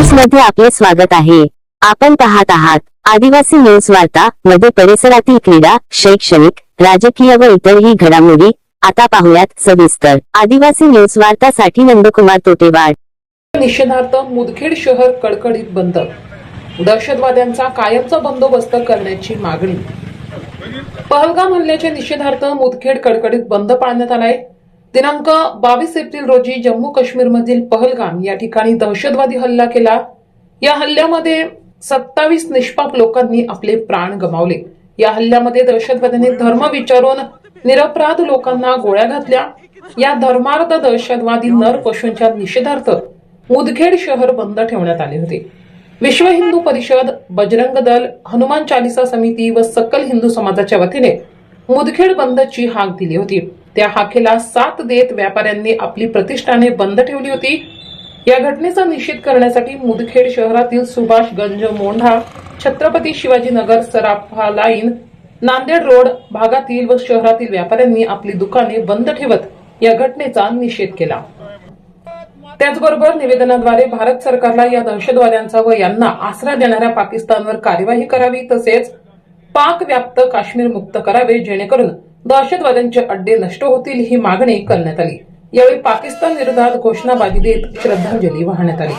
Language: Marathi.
मध्ये आपले स्वागत आहे. आपण पाहत आहात आदिवासी न्यूज वार्ता मध्ये परिसरातील क्रीडा शैक्षणिक राजकीय व इतरही घडामोडी. आता पाहुयात सविस्तर. आदिवासी न्यूज वार्तासाठी नंदकुमार तोटेवाड. निषेधार्थ मुदखेड शहर कडकडीत बंद. दहशतवाद्यांचा कायमचा बंदोबस्त करण्याची मागणी. पहलगाम हल्ल्याच्या निषेधार्थ मुदखेड कडकडीत बंद पाळण्यात आलाय. दिनांक बावीस एप्रिल रोजी जम्मू काश्मीरमधील पहलगाम या ठिकाणी दहशतवादी हल्ला केला. या हल्ल्यामध्ये सत्तावीस निष्पाप लोकांनी आपले प्राण गमावले. या हल्ल्यामध्ये दहशतवाद्यांनी धर्म विचारून निरपराध लोकांना गोळ्या घातल्या. या धर्मार्थ दहशतवादी नर पशूंच्या निषेधार्थ मुदखेड शहर बंद ठेवण्यात आले होते. विश्व हिंदू परिषद बजरंग दल हनुमान चालिसा समिती व सकल हिंदू समाजाच्या वतीने मुदखेड बंदची हाक दिली होती. त्या हाकेला साथ देत व्यापाऱ्यांनी आपली प्रतिष्ठाने बंद ठेवली होती. या घटनेचा निषेध करण्यासाठी मुदखेड शहरातील सुभाषगंज मोंढा छत्रपती शिवाजी नगर सराफा लाईन नांदेड रोड भागातील व शहरातील व्यापाऱ्यांनी आपली दुकाने बंद ठेवत या घटनेचा निषेध केला. त्याचबरोबर निवेदनाद्वारे भारत सरकारला या दहशतवाद्यांचा व यांना आसरा देणाऱ्या पाकिस्तानवर कार्यवाही करावी तसेच पाक व्याप्त काश्मीर मुक्त करावे जेणेकरून दहशतवाद्यांचे अड्डे नष्ट होतील ही मागणी करण्यात आली. यावेळी पाकिस्तान विरोधात घोषणाबाजी देत श्रद्धांजली वाहण्यात आली.